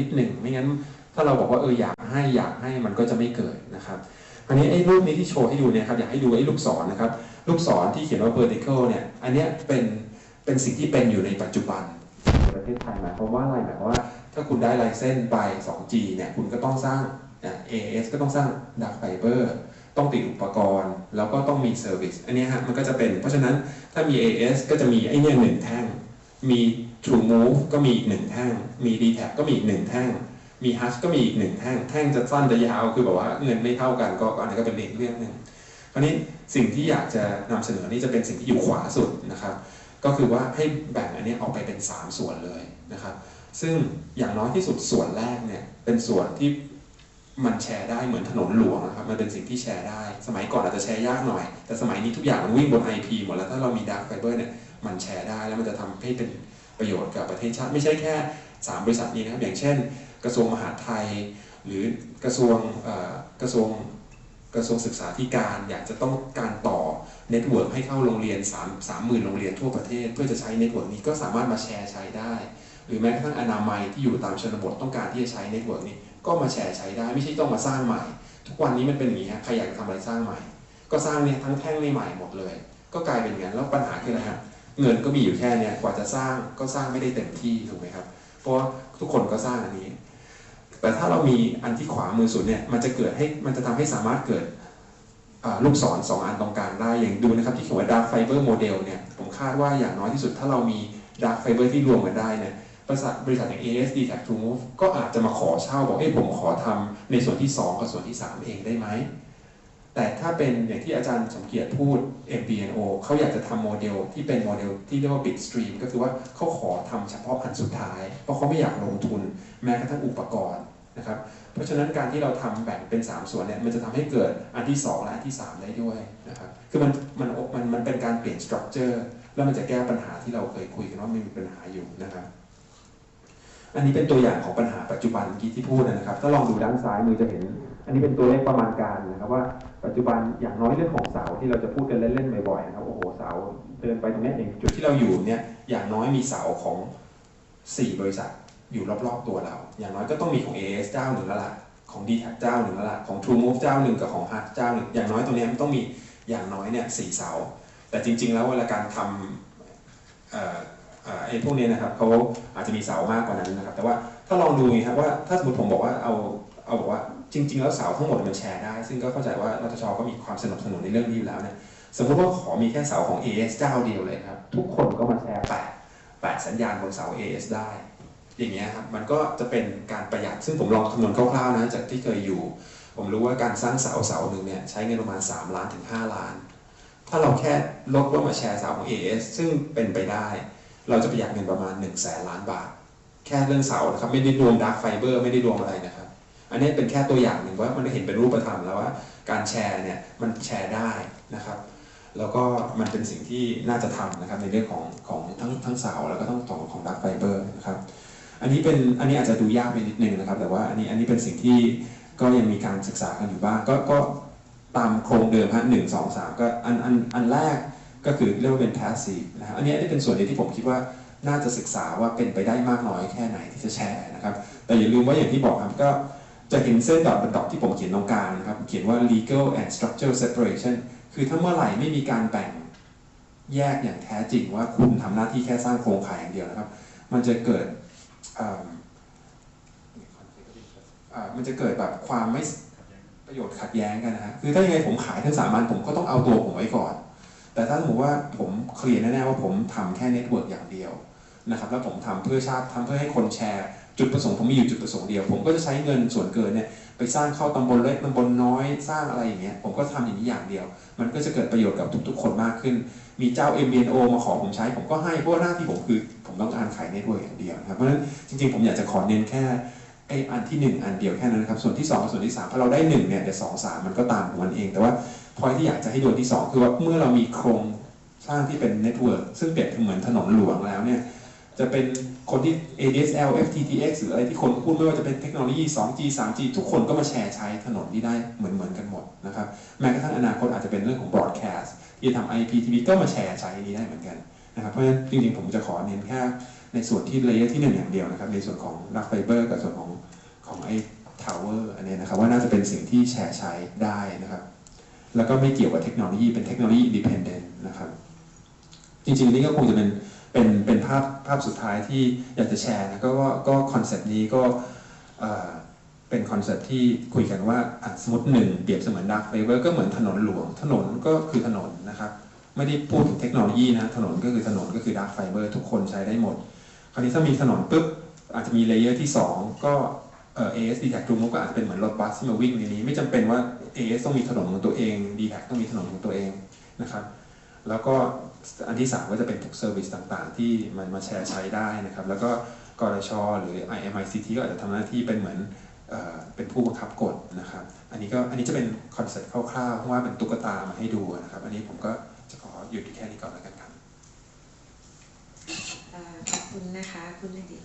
นิดหนึ่งไม่งั้นถ้าเราบอกว่าเอออยากให้อยากให้มันก็จะไม่เกิดนะครับอันนี้ไอ้รูปนี้ที่โชว์ให้ดูเนี่ยครับอยากให้ดูไอ้ลูกศรนะครับลูกศรที่เขียนว่า vertical เนี่ยอันเนี้ยเป็นเป็นสิ่งที่เป็นอยู่ในปัจจุบันในประเทศไทยหมายความว่าอะไรหมายความว่า ถ้าคุณได้ไลเซนส์ไป 2G เนี่ยคุณก็ต้องสร้างอะ AS ก็ต้องสร้าง Dark Fiber ต้องติดอุปกรณ์ แล้วก็ต้องมี Service อันนี้ฮะมันก็จะเป็นเพราะฉะนั้นถ้ามี AS ก็จะมีไอ้เนี่ยหนึ่งแท่ง มี True Move ก็มีอีกหนึ่งแท่งมี d t แทก็มีอีกหนึ่งแท่งมี Hush ก็มีอีกหนึ่งแท่งแท่งจะสั้นจะยาวคือแบบว่าเงินไม่เท่ากันก็อันนี้ก็เป็นอีกเรื่องหนึ่งคราวนี้สิ่งที่อยากจะนำเสนอนี่จะเป็นสิ่งที่อยู่ขวาสุดนะครับก็คือว่าให้แบ่งอันนี้ออกไปเป็น 3 ส่วนเลยนะครับซึ่งอย่างน้อยที่สุดส่วนแรกเนี่ยเป็นส่วนที่มันแชร์ได้เหมือนถนนหลวงนะครับมันเป็นสิ่งที่แชร์ได้ สมัยก่อนอาจจะแชร์ยากหน่อย แต่สมัยนี้ทุกอย่างมันวิ่งบน IP หมดแล้วถ้าเรามี Dark Fiber เนี่ย มันแชร์ได้ แล้วมันจะทำให้เป็นประโยชน์กับประเทศชาติไม่ใช่แค่ 3 บริษัทนี้นะครับ อย่างเช่น กระทรวงมหาดไทย หรือกระทรวงกระทรวงกระทรวงศึกษาธิการอยากจะต้องการต่อเน็ตเวิร์กให้เข้าโรงเรียน3 3 0,000 โรงเรียนทั่วประเทศ เพื่อจะใช้เน็ตเวิร์กนี้ก็สามารถมาแชร์ใช้ได้ หรือแม้กระทั่งอนามัยที่อยู่ตามชนบทต้องการที่จะใช้เน็ตเวิร์กนี้ก็มาแชร์ใช้ได้ไม่ใช่ต้องมาสร้างใหม่ ทุกวันนี้มันเป็นอย่างนี้ฮะใครอยากทำอะไรสร้างใหม่ ก็สร้างเนี่ยทั้งแท่งในใหม่หมดเลย ก็กลายเป็นอย่างนั้นแล้วปัญหาคืออะไรฮะ เงินก็มีอยู่แค่เนี้ยกว่าจะสร้างก็สร้างไม่ได้เต็มที่ถูกไหมครับ เพราะว่าทุกคนก็สร้างอันนี้ แต่ถ้าเรามีอันที่ขวามือสุดเนี่ยมันจะเกิดให้มันจะทำให้สามารถเกิดลูกศรสองอันตรงกลางได้อย่างดูนะครับที่เขียนว่า dark fiber model เนี่ยผมคาดว่าอย่างน้อยที่สุดถ้าเรามี dark fiber ที่รวมกันได้เนี่ยบริษัทบริษัทอย่าง ASD Tag to Move ก็อาจจะมาขอเช่าบอกเอ้ยผมขอทำในส่วนที่ 2 กับส่วนที่ 3 เองได้ไหม แต่ถ้าเป็นอย่างที่อาจารย์สมเกียรติพูด MBNO เขาอยากจะทำโมเดลที่เป็นโมเดลที่เรียกว่า bitstream ก็คือว่าเขาขอทำเฉพาะอันสุดท้าย เพราะเขาไม่อยากลงทุนแม้กระทั่งอุปกรณ์นะครับ เพราะฉะนั้นการที่เราทำแบ่งเป็น 3 ส่วนเนี่ยมันจะทำให้เกิดอันที่ 2 และอันที่ 3 ได้ด้วยนะครับ คือมันมันมันมันเป็นการเปลี่ยนสตรัคเจอร์แล้วมันจะแก้ปัญหาที่เราเคยคุยกันว่ามันมีปัญหาอยู่นะครับอันนี้เป็นตัวอย่างของปัญหาปัจจุบันเมื่อกี้ที่พูดนะครับ ถ้าลองดูด้านซ้ายมือจะเห็น อันนี้เป็นตัวเลขประมาณการนะครับว่า ปัจจุบันอย่างน้อยเรื่องของเสาที่เราจะพูดกันเล่นๆบ่อยๆนะครับโอ้โหเสาเดินไปตรงนี้ยอย่างจุดที่เราอยู่เนี่ยอย่างน้อยมีเสาของ 4 บริษัทอยู่รอบๆตัวเรา อย่างน้อยก็ต้องมีของ AS เจ้าหนึ่งแล้วล่ะของ d t แทเจ้าหนึ่งแล้วล่ะของ True Move เจ้าหนึ่งกับของ Hut เจ้าหนึ่งอย่างน้อยตรงนี้มันต้องมีอย่างน้อยเนี่ยสี่เสา แต่จริง ๆ แล้วเวลาการทำเอ่อออไอ้พวกนี้นะครับเขาอาจจะมีเสามากกว่านั้นนะครับ แต่ว่าถ้าลองดูนะครับว่าถ้าสมมติผมบอกว่าเอาเอาบอกว่า จริง ๆ แล้วเสาทั้งหมดมันแชร์ได้ ซึ่งก็เข้าใจว่ารัฐชก็มีความสนับสนุนในเรื่องนี้อยู่แล้วเนี่ยสมมติว่าขอมีแค่เสาของ AS เจ้าเดียวเลยครับ ทุกคนก็มาแชร์แปะแปะสัญญาณบนเสา AS ได้ อย่างเงี้ยครับมันก็จะเป็นการประหยัดซึ่งผมลองคำนวณคร่าวๆนะจากที่เคยอยู่ ผมรู้ว่าการสร้างเสาเสาหนึ่งเนี่ยใช้เงินประมาณ 3 ล้านถึง 5 ล้าน ถ้าเราแค่ลดว่ามาแชร์เสาของ AS ซึ่งเป็นไปได้ เราจะประหยัดเงินประมาณ1นึ่งแสนล้านบาท แค่เรื่องเสานะครับไม่ได้รวมดาร์กไฟเบอร์ไม่ได้รวมอะไรนะครับ อันนี้เป็นแค่ตัวอย่างหนึ่งว่ามันเห็นเป็นรูปธรรมแล้วว่าการแชร์เนี่ยมันแชร์ได้นะครับ แล้วก็มันเป็นสิ่งที่น่าจะทำนะครับในเรื่องของของทั้งทั้งสาวแล้วก็ทั้งของของดาร์กไฟเบอร์นะครับ อันนี้เป็นอันนี้อาจจะดูยากไปนิดนึงนะครับ แต่ว่าอันนี้อันนี้เป็นสิ่งที่ก็ยังมีการศึกษากันอยู่บ้างก็ก็ตามโครงเดิมฮะหนึ่งสองสามก็อันอันอันแรกก็คือเรียกว่าเป็น passive นะครับอันนี้อันนี้เป็นส่วนเดียวที่ผมคิดว่าน่าจะศึกษาว่าเป็นไปได้มากน้อยแค่ไหนที่จะแชร์นะครับ แต่อย่าลืมว่าอย่างที่บอกครับก็ จะเห็นเส้นดอทเป็นดอทที่ผมเขียนตรงกลางนะครับ เขียนว่า legal and structural separation คือถ้าเมื่อไหร่ไม่มีการแบ่งแยกอย่างแท้จริงว่าคุณทำหน้าที่แค่สร้างโครงข่ายอย่างเดียวนะครับ มันจะเกิดมันจะเกิดแบบความไม่ประโยชน์ขัดแย้งกันนะฮะ คือถ้ายังไงผมขายทั้งสามอันผมก็ต้องเอาตัวผมไว้ก่อน แต่ถ้าสมมติว่าผมเคลียร์แน่ๆว่าผมทำแค่เน็ตเวิร์กอย่างเดียวนะครับ แล้วผมทำเพื่อชาติทำเพื่อให้คนแชร์ จุดประสงค์ผมมีอยู่จุดประสงค์เดียว ผมก็จะใช้เงินส่วนเกินเนี่ยไปสร้างเข้าตำบลเล็กตำบลน้อยสร้างอะไรอย่างเงี้ยผมก็ทำอย่างนี้อย่างเดียว มันก็จะเกิดประโยชน์กับทุกๆ คนมากขึ้น มีเจ้า MBNO มาขอผมใช้ ผมก็ให้เพราะหน้าที่ผมคือ ผมต้องการขายเน็ตเวิร์กอย่างเดียวครับเพราะฉะนั้นจริงๆผมอยากจะขอเน้นแค่ไอ้อันที่ 1 อันเดียวแค่นั้นครับส่วนที่2กับส่วนที่3พอเราได้1เนี่ยเดี๋ยวสองสามมันก็ตามของมันเอง แต่ว่าพอยที่อยากจะให้ดูอันที่ 2 คือว่าเมื่อเรามีโครงสร้างที่เป็นเน็ตเวิร์กซึ่งเปรียบเสมือนถนนหลวงแล้วเนี่ย จะเป็นคนที่ ADSL FTTX หรืออะไรที่คนพูดไม่ว่าจะเป็นเทคโนโลยี 2G 3G ทุกคนก็มาแชร์ใช้ถนนที่ได้เหมือนเหมือนกันหมดนะครับแม้กระทั่งอนาคตอาจจะเป็นเรื่องของ broadcast ที่ทำ IPTV ก็มาแชร์ใช้นี้ได้เหมือนกันนะครับเพราะฉะนั้นจริงๆ ผมจะขอเน้นแค่ในส่วนที่เลเยอร์ที่หนึ่งอย่างเดียวนะครับในส่วนของดักไฟเบอร์กับส่วนของของไอ้ทาวเวอร์อันนี้นะครับว่าน่าจะเป็นสิ่งที่แชร์ใช้ได้นะครับแล้วก็ไม่เกี่ยวกับเทคโนโลยีเป็นเทคโนโลยีอินดิเพนเดนต์นะครับจริงๆนี่ก็คงจะเป็น เป็นเป็นภาพภาพสุดท้ายที่อยากจะแชร์นะก็ก็คอนเซปต์นี้ก็เป็นคอนเซปต์ที่คุยกันว่าสมมติหนึ่งเปรียบเสมือนดักไฟเบอร์ก็เหมือนถนนหลวง ถนนก็คือถนนนะครับ ไม่ได้พูดถึงเทคโนโลยีนะ ถนนก็คือถนนก็คือดักไฟเบอร์ทุกคนใช้ได้หมด คราวนี้ถ้ามีถนนปุ๊บอาจจะมีเลเยอร์ที่ 2 ก็เอ่อ AS d t a c ตรงนู้นก็อาจจะเป็นเหมือนรถบัสที่มาวิ่งในนี้ ไม่จำเป็นว่า AS ต้องมีถนนของตัวเอง d t a c ต้องมีถนนของตัวเองนะครับ แล้วก็อันที่ 3 ก็จะเป็นทุกเซอร์วิสต่างๆ ที่มันมาแชร์ใช้ได้นะครับ แล้วก็กรชหรือ IMICT ก็อาจจะทำหน้าที่เป็นเหมือนเอเป็นผู้บังคับกฎนะครับ อันนี้ก็อันนี้จะเป็นคอนเซ็ปต์คร่าวๆว่าเป็นตุ๊กตามาให้ดูนะครับ อันนี้ผมก็จะขอหยุดที่แค่นี้ก่อนแล้วกันครับขอบคุณนะคะ คุณอดิต